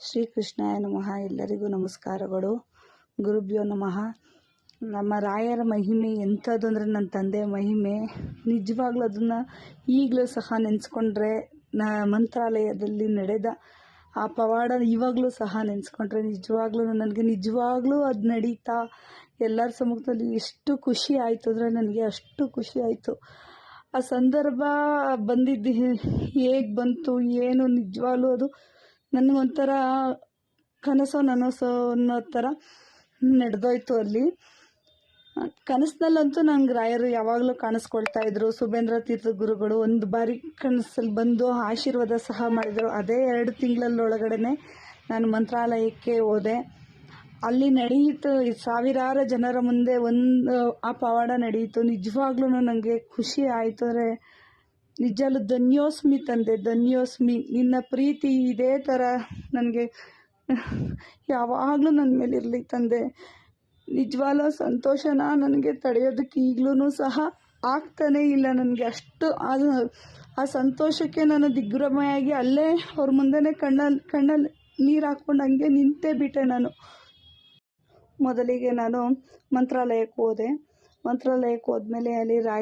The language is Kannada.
ಶ್ರೀಕೃಷ್ಣಾಯ ನಮಃ. ಎಲ್ಲರಿಗೂ ನಮಸ್ಕಾರಗಳು. ಗುರುಭ್ಯೋ ನಮಃ. ನಮ್ಮ ರಾಯರ ಮಹಿಮೆ ಎಂಥದ್ದು ಅಂದರೆ ನನ್ನ ತಂದೆ ಮಹಿಮೆ. ನಿಜವಾಗ್ಲೂ ಅದನ್ನು ಈಗಲೂ ಸಹ ನೆನೆಸ್ಕೊಂಡ್ರೆ, ನ ಮಂತ್ರಾಲಯದಲ್ಲಿ ನಡೆದ ಆ ಪವಾಡ ಇವಾಗಲೂ ಸಹ ನೆನೆಸ್ಕೊಂಡ್ರೆ ನಿಜವಾಗ್ಲೂ ನನಗೆ ನಿಜವಾಗ್ಲೂ ಅದು ನಡೀತಾ, ಎಲ್ಲರ ಸಮ್ಮುಖದಲ್ಲಿ ಎಷ್ಟು ಖುಷಿ ಆಯಿತು ಅಂದರೆ ನನಗೆ ಅಷ್ಟು ಖುಷಿ ಆಯಿತು. ಆ ಸಂದರ್ಭ ಬಂದಿದ್ದು ಹೇಗೆ ಬಂತು, ಏನು ನಿಜವಾಗ್ಲೂ ಅದು ನನಗೊಂಥರ ಕನಸೋ ನನಸೋ ಅನ್ನೋ ಥರ ನಡೆದೋಯ್ತು ಅಲ್ಲಿ. ಕನಸಿನಲ್ಲಂತೂ ನಂಗೆ ರಾಯರು ಯಾವಾಗಲೂ ಕಾಣಿಸ್ಕೊಳ್ತಾ ಇದ್ರು. ಸುಬೇಂದ್ರ ತೀರ್ಥ ಗುರುಗಳು ಒಂದು ಬಾರಿ ಕನಸಲ್ಲಿ ಬಂದು ಆಶೀರ್ವಾದ ಸಹ ಮಾಡಿದರು. ಅದೇ ಎರಡು ತಿಂಗಳಲ್ಲೊಳಗಡೆ ನಾನು ಮಂತ್ರಾಲಯಕ್ಕೆ ಹೋದೆ. ಅಲ್ಲಿ ನಡೆಯಿತು. ಸಾವಿರಾರು ಜನರ ಮುಂದೆ ಒಂದು, ಆ ಪವಾಡ ನಡೆಯಿತು. ನಿಜವಾಗ್ಲೂ ನನಗೆ ಖುಷಿ ಆಯಿತು. ಅಂದರೆ ನಿಜಲ್ಲೂ ಧನ್ಯೋಸ್ಮಿ ತಂದೆ, ಧನ್ಯೋಸ್ಮಿ. ನಿನ್ನ ಪ್ರೀತಿ ಇದೇ ಥರ ನನಗೆ. ಯಾವಾಗಲೂ ನನ್ನ ಮೇಲೆ ಇರಲಿ ತಂದೆ. ನಿಜವಾಗ್ಲೂ ಸಂತೋಷನ ನನಗೆ ತಡೆಯೋದಕ್ಕೆ ಈಗಲೂ ಸಹ ಆಗ್ತಾನೇ ಇಲ್ಲ ನನಗೆ. ಅಷ್ಟು ಅದು, ಆ ಸಂತೋಷಕ್ಕೆ ನಾನು ದಿಗ್ಭ್ರಮೆಯಾಗಿ ಅಲ್ಲೇ ಅವ್ರ ಮುಂದೆನೇ ಕಣ್ಣಲ್ಲಿ ಕಣ್ಣಲ್ಲಿ ನೀರು ಹಾಕ್ಕೊಂಡು ಹಂಗೆ ನಿಂತೇ ಬಿಟ್ಟೆ ನಾನು. ಮೊದಲಿಗೆ ನಾನು ಮಂತ್ರಾಲಯಕ್ಕೆ ಹೋದೆ. ಮಂತ್ರಾಲಯಕ್ಕೆ ಹೋದ್ಮೇಲೆ ಅಲ್ಲಿ ರಾಯ